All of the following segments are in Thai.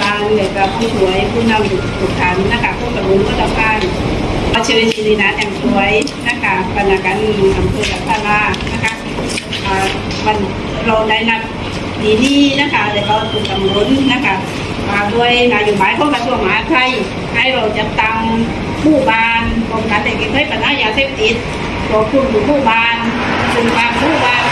บาลเลยกับผู้สวยผู้นำทุกท่านนะคะผู้กระลุนก็ต้องการขอเชิญชิรินาแต่งสวยหนะคะบรรณาการอำเภอละพารานะคะอ่าวันเราได้นัดดีนี้นะคะแล้วก็ถูกกำหนดนะคะมาด้วยนโยบายของกระทรวงมหาดไทยให้เราจัดตั้งผู้บานป้องกันเด็กเล็กปัญหายาเสพติดตัวคุณผู้บานซึ่งบางผู้บาน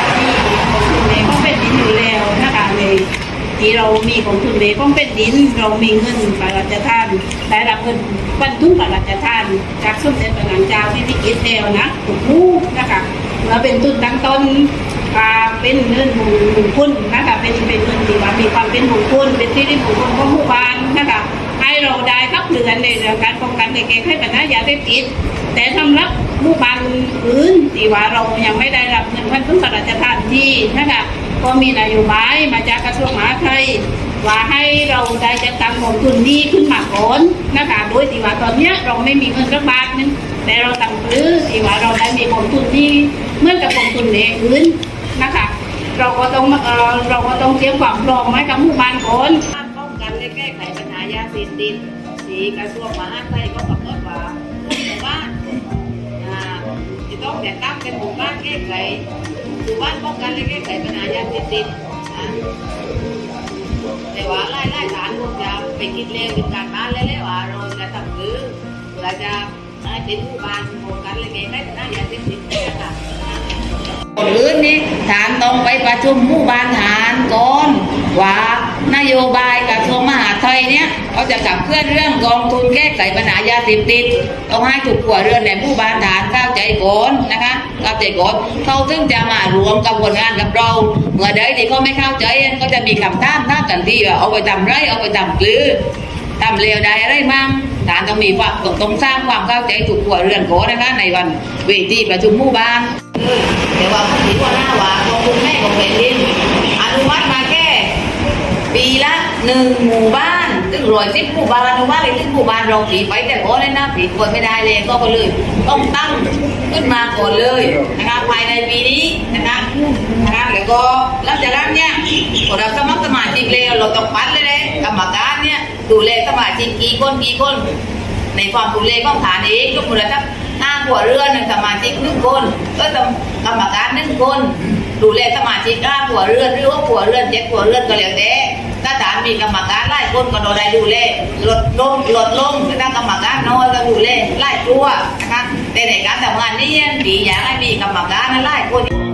ที่เรามีของทุนเองเป็นดิน เรามีเงินพระราชทานได้รับเงินบรรทุกพระราชทาน จากสมเด็จพระนางเจ้าที่พิจิตรแล้วนะถูกลูกนะคะแล้วเป็นทุนตั้งต้นกาเป็นเงินมงคลนะคะเป็นเป็นเงินที่ว่ามีความเป็นมงคลเป็นที่ที่มงคลของหมู่บ้านนะคะให้เราได้ขับเรือนในเรื่องการป้องกันในแก้ไขปัญหายาเสพติดแต่สำหรับหมู่บ้านอื่นที่ว่าเรายังไม่ได้รับเงินพันธุพระราชทานที่นะคะ ก็มีนโยบายมาจากกระทรวงมหาดไทยว่าให้เราได้จัดตั้งกองทุนนี้ขึ้นมาก่อนนะคะโดยที่ว่าตอนเนี้ยเราไม่มีเงินสักบาทนึงแต่เราตั้งปลื้อที่ว่าเราได้มีกองทุนนี้เมื่อกับกองทุนเอกอื่นนะคะเราก็ต้องเออเราก็ต้องเตรียมความพร้อมไว้กับหมู่บ้านก่อนป้องกันและแก้ไขปัญหายาเสพติดสีกระทรวงมหาดไทยก็กำหนดว่าหมู่บ้านอ่าจะต้องแต่งตั้งเป็นหมู่บ้านแก้ไข หมู่บ้านป้องกันและแก้ไขปัญหายาเสพติดนะแต่ว่าไล่ไล่ฐานพวกจะไปคิดเร็วเป็นการบ้านแล้วว่าเราจะทำหรือเราจะให้เป็นหมู่บ้านป้องกันและแก้ไขปัญหายาเสพติดนะคะคนอื่นนี่ฐานต้องไปประชุมหมู่บ้านฐานก่อนว่านโยบายกระทรวงมหาดไทยเนี่ยเขาจะขับเคลื่อนเรื่องกองทุนแก้ไขปัญหายาเสพติดต้องให้ถูกขัวเรือนในหมู่บ้านฐานเข้าใจก่อน ก้าใจก่อนเขาถึงจะมารวมกระบวนการกับเรา เมื่อใดที่เขาไม่เข้าใจก็จะมีคำถามถามกันที่ว่าเอาไปทำไรเอาไปทำกลือทำเลวได้อะไรมั่งฐานต้องมีความต้องต้องสร้างความเข้าใจถูกขัวเรื่องโกนะคะในวันเวทีประชุมหมู่บ้านแต่ว่าเขาถือว่าหน้าหวานของคุณแม่ของแผ่นดินอนุมัติมาแค่ ปีละ หนึ่งหมู่บ้านซึ่งรวยสิบหมู่บ้านอนุมัติเลยสิบหมู่บ้านเราผีไปแต่ก่อนเลยนะผีควรไม่ได้เลยก็ไปเลย ต้องตั้งขึ้นมาก่อนเลยนะคะภายในปีนี้นะคะนะคะแล้วก็หลังจากนั้นเนี่ยพอเราสมัครสมาชิกแล้วเราต้องปัดเลยเลยกรรมการเนี่ยดูแลสมาชิกกี่คนกี่คน ในความดูแลของฐานเองยกมือเลยครับหน้าหัวเรือหนึ่งสมาชิกหนึ่งคนก็ต้องกรรมการหนึ่งคนดูแลสมาชิกห้าหัวเรือนหรือว่าหัวเรือนเจ็ดหัวเรือนก็แล้วแต่ถ้า มีกรรมการไล่คนก็โดนได้ดูแลลดลงลดลงถ้ากรรมการน้อยก็ดูแลไล่ตัวนะคะแต่ในการทำงานนี่ดีอย่างให้มีกรรมการไล่คน